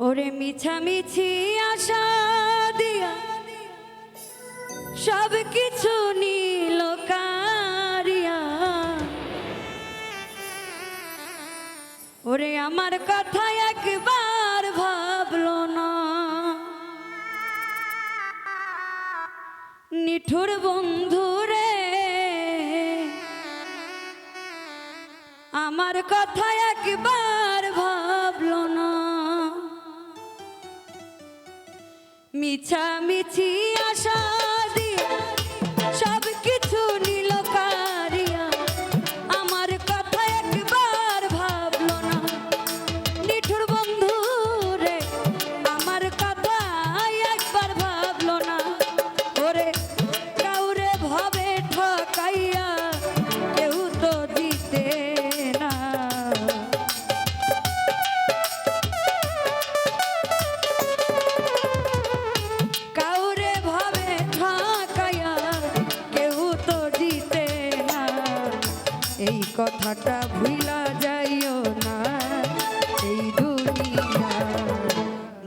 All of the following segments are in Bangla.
ওরে মিছামিছি আশা দিয়া সব কিছু নীল কারিয়া। ওরে আমার কথা একবার ভাবল না। নিঠুর বন্ধু রে, আমার কথা একবার ভাবল না। মিছামিছি আশা কথাটা ভুলা যাইও না। এই দুনিয়া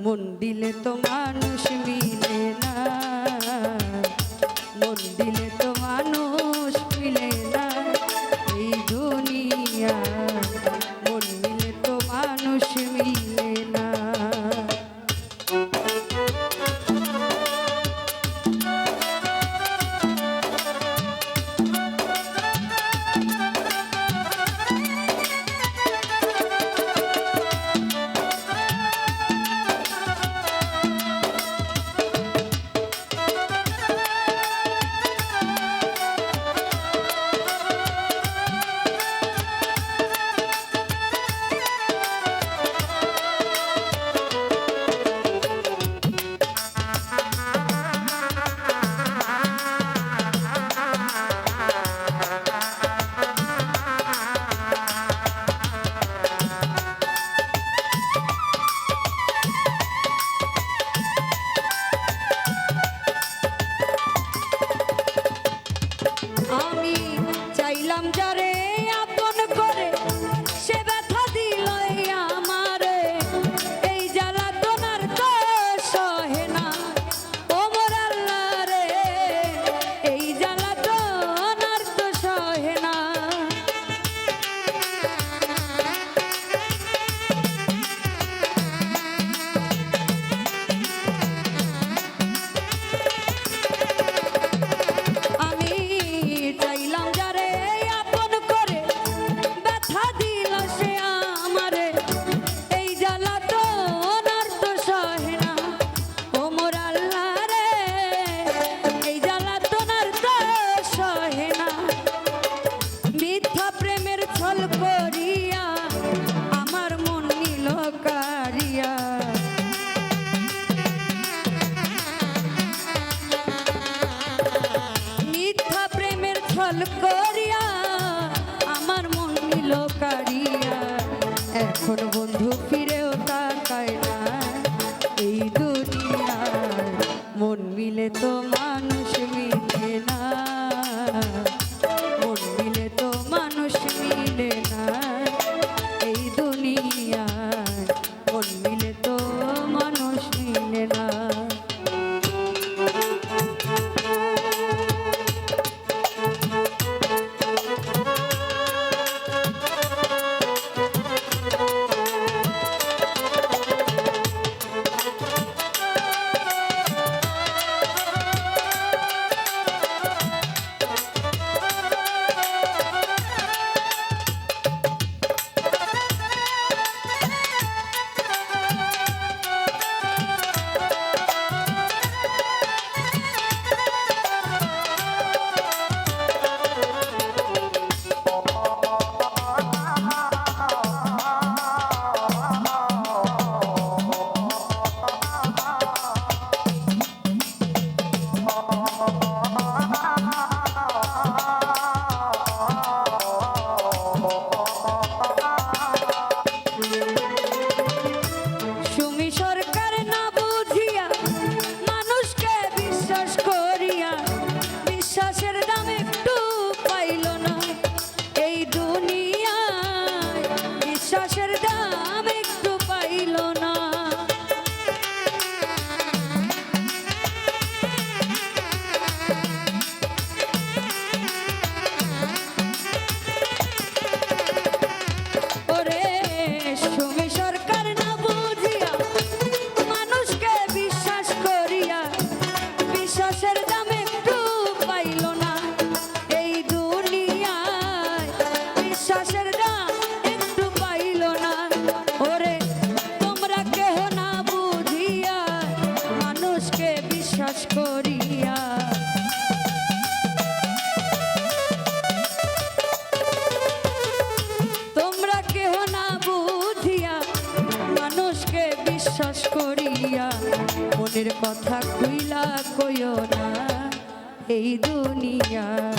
মন দিলে তো মানুষ মিলে না। মন দিলে পাগল করিয়া আমার মন নিল কারিয়া এখন বন্ধু ফিরেও তাকায় না এই দুনিয়ার মন মিলে তো মানুষ কথা কইলা কইও না এই দুনিয়ায়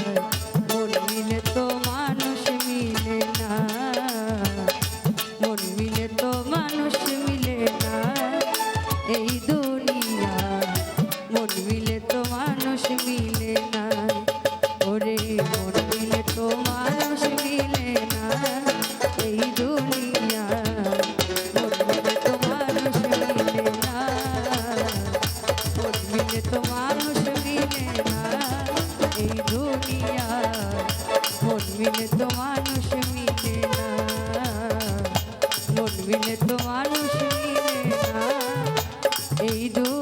এই দু